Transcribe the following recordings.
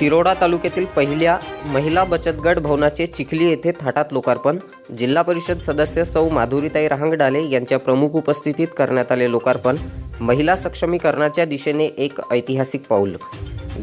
तिरोडा तालुक्यातील पहिल्या महिला बचत गट भवनाचे चिखली येथे थाटात लोकार्पण. जिल्हा परिषद सदस्य सौ माधुरीताई रहांगडाले यांच्या प्रमुख उपस्थितीत करण्यात आले लोकार्पण. महिला सक्षमीकरणाच्या दिशेने एक ऐतिहासिक पाऊल.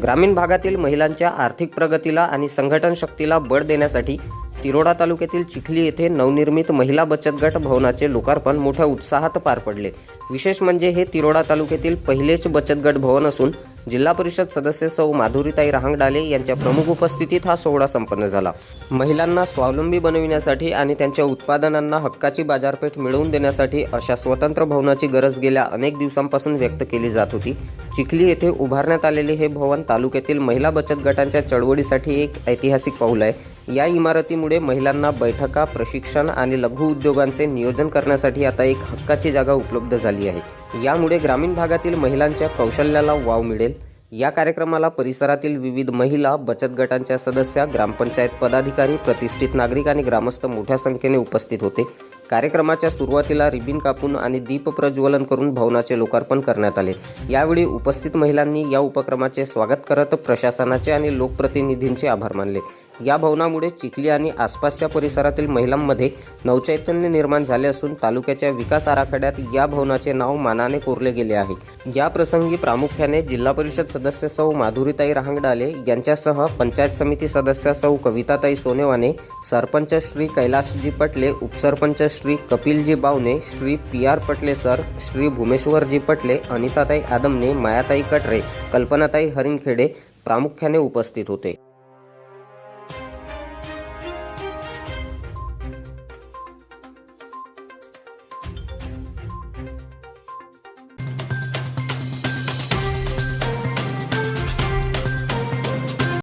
ग्रामीण भागातील महिलांच्या आर्थिक प्रगतीला आणि संघटन शक्तीला बळ देण्यासाठी तिरोडा तालुक्यातील चिखली येथे नवनिर्मित महिला बचत गट भवनाचे लोकार्पण मोठ्या उत्साहात पार पडले. विशेष म्हणजे हे तिरोडा तालुक्यातील पहिलेच बचत गट भवन असून जिल्हा परिषद सदस्य सौ माधुरीताई रहांगडाले यांच्या प्रमुख उपस्थितीत हा सोहळा संपन्न झाला. महिलांना स्वावलंबी बनविण्यासाठी आणि त्यांच्या उत्पादनांना हक्काची बाजारपेठ मिळवून देण्यासाठी अशा स्वतंत्र भवनाची गरज गेल्या अनेक दिवसांपासून व्यक्त केली जात होती. चिखली येथे उभारण्यात आलेले हे भवन तालुक्यातील महिला बचत गटांच्या चळवळीसाठी एक ऐतिहासिक पाऊल आहे. या इमारतीमुळे महिलांना बैठका प्रशिक्षण आणि लघु उद्योगांचे नियोजन करण्यासाठी आता एक हक्काची जागा उपलब्ध झाली आहे. यामुळे ग्रामीण भागातील महिलांच्या कौशल्याला वाव मिळेल. या कार्यक्रमाला परिसरातील विविध महिला बचत गटांच्या सदस्या ग्रामपंचायत पदाधिकारी प्रतिष्ठित नागरिक आणि ग्रामस्थ मोठ्या संख्येने उपस्थित होते. कार्यक्रमाच्या सुरुवातीला रिबिन कापून आणि दीप प्रज्वलन करून भवनाचे लोकार्पण करण्यात आले. यावेळी उपस्थित महिलांनी या उपक्रमाचे स्वागत करत प्रशासनाचे आणि लोकप्रतिनिधींचे आभार मानले. या भवनामुळे चिखली आणि आसपासच्या परिसरातील महिलांमध्ये नवचैतन्य निर्माण झाले असून तालुक्याच्या विकास आराखड्यात या भवनाचे नाव मानाने कोरले गेले आहे. या प्रसंगी प्रामुख्याने जिल्हा परिषद सदस्य सौ माधुरीताई रहांगडाले यांच्यासह पंचायत समिती सदस्य सौ कविताताई सोनेवाने सरपंच श्री कैलासजी पटले उपसरपंच Shri Kapilji Bawane Shri P R Patle sir Shri Bhumeshwarji Patle Anitatai Adamne Mayatai Katre Kalpanatai Harinkhede प्रामुख्याने उपस्थित होते.